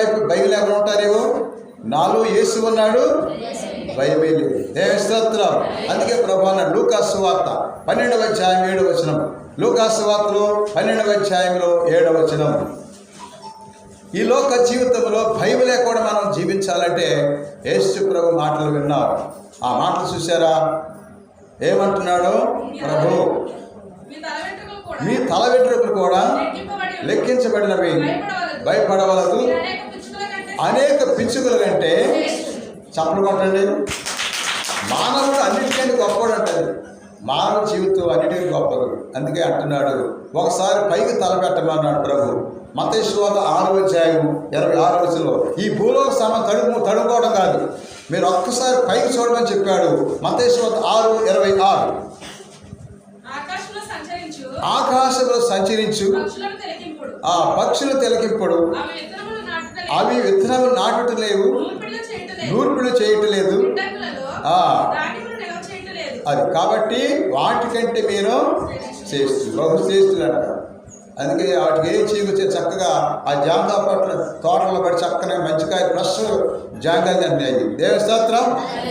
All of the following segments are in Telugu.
బైబిల్ బైబిల్ ఎక్కడ ఉంటారేమో నాలో యేసు ఉన్నాడు బైబిల్ దేవ స్తోత్రం అందుకే ప్రభు అన్నాడు లూకాసు వార్త పన్నెండవ అధ్యాయం ఏడవ వచనం. లూకాసు వార్తలో పన్నెండవ అధ్యాయంలో ఏడవ వచనం. ఈ లోక జీవితంలో భయం లేకుండా మనం జీవించాలంటే యేసు ప్రభు మాటలు విన్నారు. ఆ మాటలు చూసారా ఏమంటున్నాడు ప్రభు? మీ తల వెంట్రుకలు కూడా లెక్కించబడినవి. భయపడవలదు. అనేక పిచ్చుకల కంటే చప్పలు కొట్టండి. మానవుడు అన్నిటికంటే గొప్పవాడు మానవ జీవితం అన్నిటికీ గొప్పదు. అందుకే అంటున్నాడు ఒకసారి పైకి తలపెట్టమన్నాడు ప్రభు. మతేశ్వాత ఆరు అధ్యాయం ఇరవై ఆరు వచనంలో ఈ భూలోక సమ తడుము తడుకోవడం కాదు. మీరు ఒక్కసారి పైకి చూడమని చెప్పాడు. మతేశ్వాత ఆరు ఇరవై ఆరు. ఆకాశంలో సంచరించు. ఆ పక్షులు తిలకింపుడు. అవి విత్తనము నాటుట లేవు. నూర్పిడిలో చేయటలేదు నూర్పిడి చేయటలేదు అది కాబట్టి వాటికంటే మీరు చేస్తు బహు చేస్తులు అంటారు అందుకే వాటికి ఏం చీకొచ్చే చక్కగా ఆ జాంగా పట్ల తోటలో పడి చక్కగా మంచికాయ ఫ్రెష్ జాంగాలు అన్నాయి దేవస్తోత్రం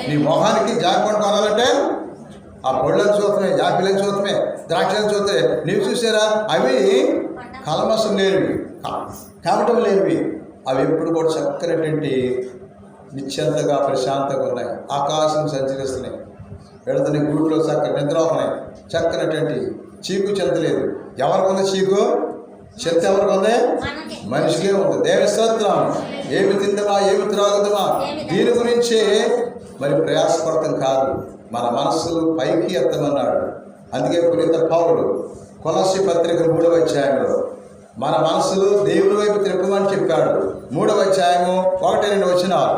నీ మొహానికి జాంపండు కొనాలంటే ఆ పొళ్ళని చూస్తున్నాయి జాపిలని చూస్తున్నాయి ద్రాక్షలను చూస్తే నీవు చూసారా? అవి కలమసం లేనివి. కావటం లేనివి. అవి ఎప్పుడు కూడా చక్కనటువంటి నిశ్చంతగా ప్రశాంతంగా ఉన్నాయి. ఆకాశం సంచరిస్తున్నాయి. వెళుతున్నాయి గూడులో చక్కని ఉన్నాయి చక్కనటువంటి చీకు చెందలేదు ఎవరికి ఉంది చీకు? చెత్త ఎవరికి ఉంది? మనిషికే ఉంది. దేవస్తోత్రం ఏమి తిందమా? ఏమి త్రాగుదమా? దీని గురించే మరి ప్రయాసపడటం కాదు. మన మనస్సులు పైకి ఎత్తమన్నాడు. అందుకే పునీత పౌరుడు కొలసి పత్రిక మూడవ అధ్యాయంలో మన మనసులు దేవుని వైపు తిప్పమని చెప్పాడు. మూడవ అధ్యాయము ఒకటి రెండు వచ్చినారు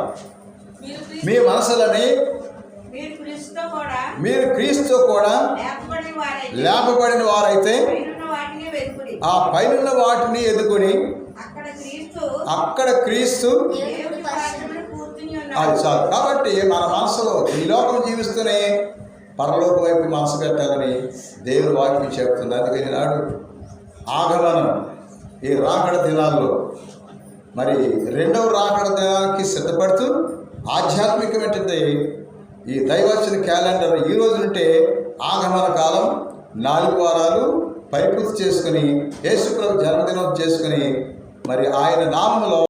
మీ మనసులని మీరు క్రీస్తుతో కూడా మీరు క్రీస్తు కూడా లేపబడిన వారైతే ఆ పైనున్న వాటిని ఎదుకొని అక్కడ క్రీస్తు దేవుడి అది చాలు. కాబట్టి మన మనసులో ఈ లోకం జీవిస్తూనే పరలోక వైపు మనసు పెట్టాలని దేవుని వాక్యం చెప్తుంది. అందుకని నాడు ఆగమనం ఈ రాకడ దినాల్లో మరి రెండవ రాకడ దినానికి సిద్ధపడుతూ ఆధ్యాత్మికమైనటువంటి ఈ దైవచన క్యాలెండర్ ఈ రోజు నుంటే ఆగమన కాలం నాలుగు వారాలు పైపు చేసుకుని యేసుప్రభు జన్మదినం చేసుకుని మరి ఆయన నామంలో